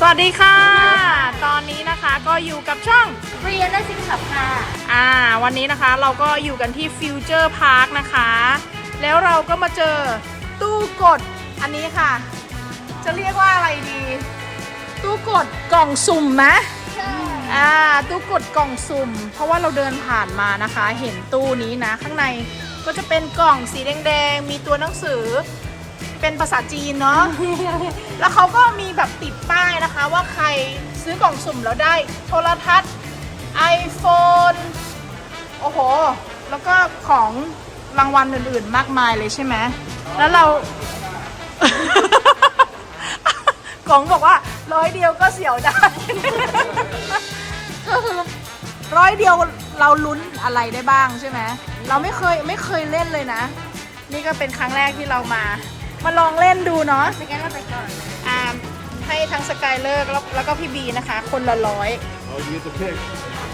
สวัสดีค่ะ ตอนนี้นะคะก็อยู่กับช่องเรียนได้สิขับค่ะ อ่า วันนี้นะคะเราก็อยู่กันที่ฟิวเจอร์พาร์คนะคะ แล้วเราก็มาเจอตู้กดอันนี้ค่ะ จะเรียกว่าอะไรดี ตู้กดกล่องสุ่มนะอ่าตู้กดกล่องสุ่ม เพราะว่าเราเดินผ่านมานะคะ เห็นตู้นี้นะ ข้างในก็จะเป็นกล่องสีแดงๆ มีตัวหนังสือ เป็นภาษาจีนเนาะ แล้วเขาก็มีแบบติดป้าย นะคะว่าใครซื้อกล่องสุ่มแล้วได้โทรทัศน์ iPhone โอ้โห แล้วก็ของรางวัลอื่นๆ มากมายเลยใช่ไหม แล้วเรากล่องบอกว่าร้อยเดียวก็เสียวได้ ก็คือร้อยเดียวเราลุ้นอะไรได้บ้างใช่ไหม เราไม่เคยไม่เคยเล่นเลยนะ นี่ก็เป็นครั้งแรกที่เรามา มาลองเล่นดูเนาะสแกนเราไปก่อนอ่า ให้ทั้งสกายเลิกแล้วแล้วก็พี่บีนะคะ คนละร้อย Oh, you get the pick.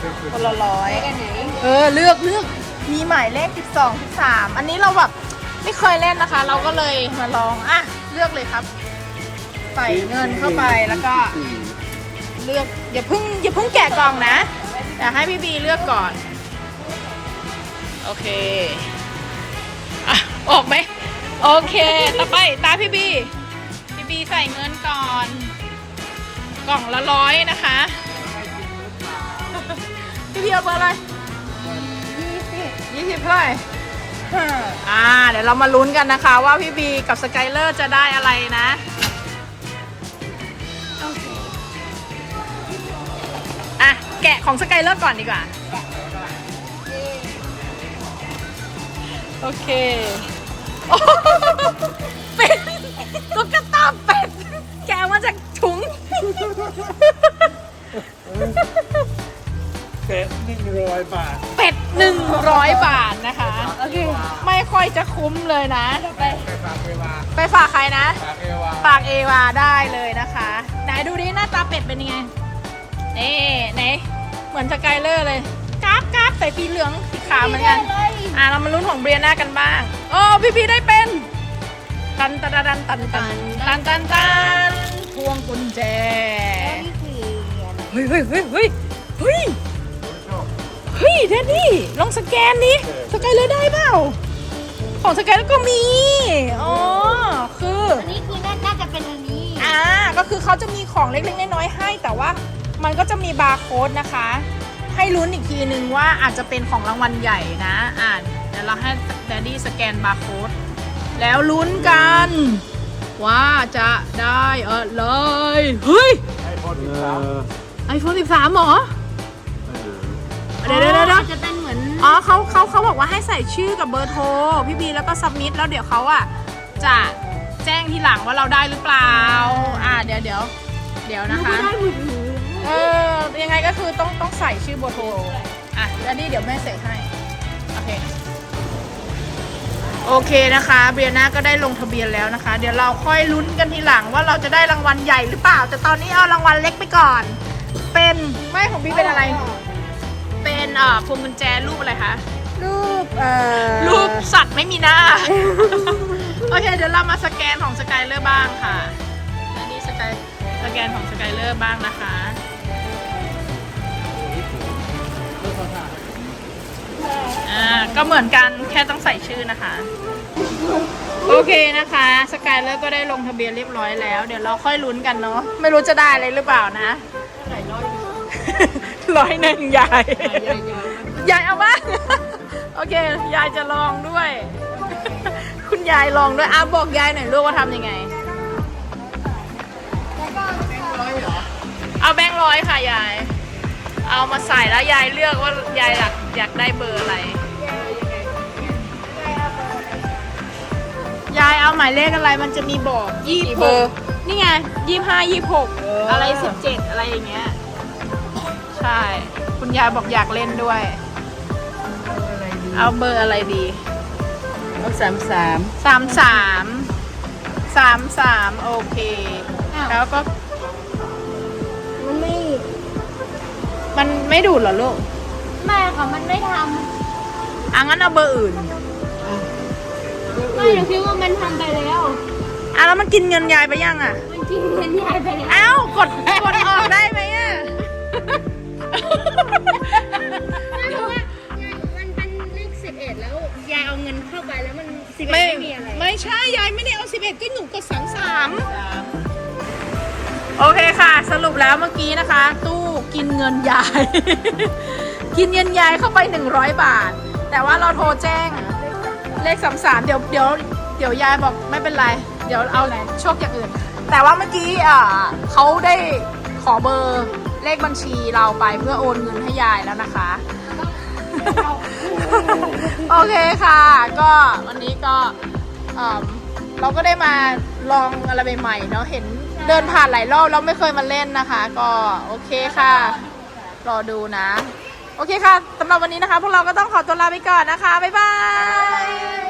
Pick คนละร้อยไปกันไหนเออเลือกเลือกมีหมายเลข 12 13 อันนี้เราแบบไม่เคยเล่นนะคะ เราก็เลยมาลองอะเลือกเลยครับ ใส่เงินเข้าไปแล้วก็ เลือกอย่าเพิ่งอย่าเพิ่งแกะกล่องนะแต่ให้พี่บีเลือกก่อน โอเคอะออกไหมโอเค ต่อไปตาพี่บี พี่บีใส่เงินก่อน กล่องละร้อยนะคะพี่บีเอาเบอร์อะไรยี่สิบยี่สิบเท่าไหร่อ่า เดี๋ยวเรามาลุ้นกันนะคะ ว่าพี่บีกับสกายเลอร์จะได้อะไรนะโอเคอะ แกะของสกายเลอร์ก่อนดีกว่า โอเคโอ้โหเป็ดตุ๊กตาเป็ด แกะมาจากถุง เป็ดหนึ่งร้อยบาทเป็ดหนึ่งร้อยบาทนะคะโอเคไม่ค่อยจะคุ้มเลยนะ ไปไปฝากเวลาไปฝากใครนะ ฝากเอวาฝากเอวาได้เลยนะคะ ไหนดูดิหน้าตาเป็ดเป็นยังไงนี่ไหนเหมือนสกายเลอร์เลยกราฟกราฟใส่สีเหลืองสีขาวเหมือนกันเลยอะเรามาลุ้นของเบรียนากันบ้าง โอ้พี่พีได้เป็น ตันตันตันตันตันตันตันตันพ วงกุญแจนี่คือเฮ้ยเฮ้ยเฮ้ยเฮ้ยเฮ้ยเฮ้ยเดดดี้ลองสแกนดิสกายเลอร์ได้เปล่า ของสกายเลอร์ก็มี อ๋อ คือ อันนี้คือน่าน่าจะเป็นอันนี้ อ่า ก็คือเขาจะมีของเล็กๆน้อยๆให้ แต่ว่ามันก็จะมีบาร์โค้ดนะคะ ให้ลุ้นอีกทีนึงว่าอาจจะเป็นของรางวัลใหญ่นะ อ่าเดี๋ยวเราให้แดดดี้สแกนบาร์โค้ดแล้วลุ้นกัน ว่าจะได้อะไรเฮ้ย ไอพอดีสาม iPhone 13เหรอเดี๋ยวเดี๋ยวเดี๋ยวเดี๋ยวจะเป็นเหมือนอ๋อเขาเขาเขาบอกว่าให้ใส่ชื่อกับเบอร์โทร พี่บีแล้วก็สับมิดแล้วเดี๋ยวเขาอะ จะแจ้งทีหลังว่าเราได้หรือเปล่า อ่าเดี๋ยวเดี๋ยวเดี๋ยวนะคะได้หมดเลยเออยังไงก็คือต้องต้องใส่ชื่อเบอร์โทร อะแล้วนี่เดี๋ยวแม่ใส่ให้ โอเค โอเคนะคะเบียนาก็ได้ลงทะเบียนแล้วนะคะ เดี๋ยวเราค่อยลุ้นกันทีหลังว่าเราจะได้รางวัลใหญ่หรือเปล่า แต่ตอนนี้เอารางวัลเล็กไปก่อน เป็นไม่ของพี่เป็นอะไร เป็นเอ่อพวงกุญแจรูปอะไรคะรูปเอ่อรูปสัตว์ไม่มีหน้า โอเค เดี๋ยวเรามาสแกนของสกายเลอร์บ้างค่ะอันนี้สกายสแกนของสกายเลอร์บ้างนะคะ ก็เหมือนกันแค่ต้องใส่ชื่อนะคะ โอเคนะคะสกายเลอร์ก็ได้ลงทะเบียนเรียบร้อยแล้ว เดี๋ยวเราค่อยลุ้นกันเนาะไม่รู้จะได้อะไรหรือเปล่านะร้อยหนึ่งยายยายเอาบ้างโอเค ยายจะลองด้วย คุณยายลองด้วยอะบอกยายหน่อยลูกว่าทำยังไงแล้วก็เอาแบงค์ร้อยค่ะยาย เอามาใส่แล้วยายเลือกว่ายายอยากอยากได้เบอร์อะไร ยายเอาหมายเลขอะไรมันจะมีบอกยี่เบอร์ นี่ไงยี่ห้ายี่หกอะไรสิบเจ็ดอะไรอย่างเงี้ย ใช่ คุณยายบอกอยากเล่นด้วย เอาเบอร์อะไรดีเอาสามสามสามสามสามสามโอเค แล้วก็ มันไม่ มันไม่ดูดเหรอลูก ไม่ค่ะ มันไม่ทอะงั้นเอาเบอร์อื่นำ ไม่หนูคิดว่ามันทำไปแล้ว อะแล้วมันกินเงินยายไปยังอะ มันกิกินเงินยายไปแล้ว เอ้ากดกดออกได้ไหมอะ ไม่เพราะว่ายายมันเป็นเลขสิบเอ็ดแล้ว ยายเอาเงินเข้าไปแล้วมันสิบเอ็ดไม่ไม่มีอะไร ไม่ใช่ ยายไม่ได้เอาสิบเอ็ดก็หนูกดสามสามโอเคค่ะ สรุปแล้วเมื่อกี้นะคะ ตู้กินเงินยาย กินเงินยายเข้าไป 100 บาท แต่ว่าเราโทรแจ้ง เลขสามสามเดี๋ยวเดี๋ยวเดี๋ยวยายบอกไม่เป็นไร เดี๋ยวเอาโชคอย่างอื่น แต่ว่าเมื่อกี้อ่าเขาได้ขอเบอร์เลขบัญชีเราไปเพื่อโอนเงินให้ยายแล้วนะคะ โอเคค่ะ ก็วันนี้ก็เราก็ได้มาลองอะไรใหม่ๆเนาะเห็นเดินผ่านหลายรอบเราไม่เคยมาเล่นนะคะ ก็โอเคค่ะ รอดูนะ โอเคค่ะสำหรับวันนี้นะคะ พวกเราก็ต้องขอตัวลาไปก่อนนะคะ บ๊ายบาย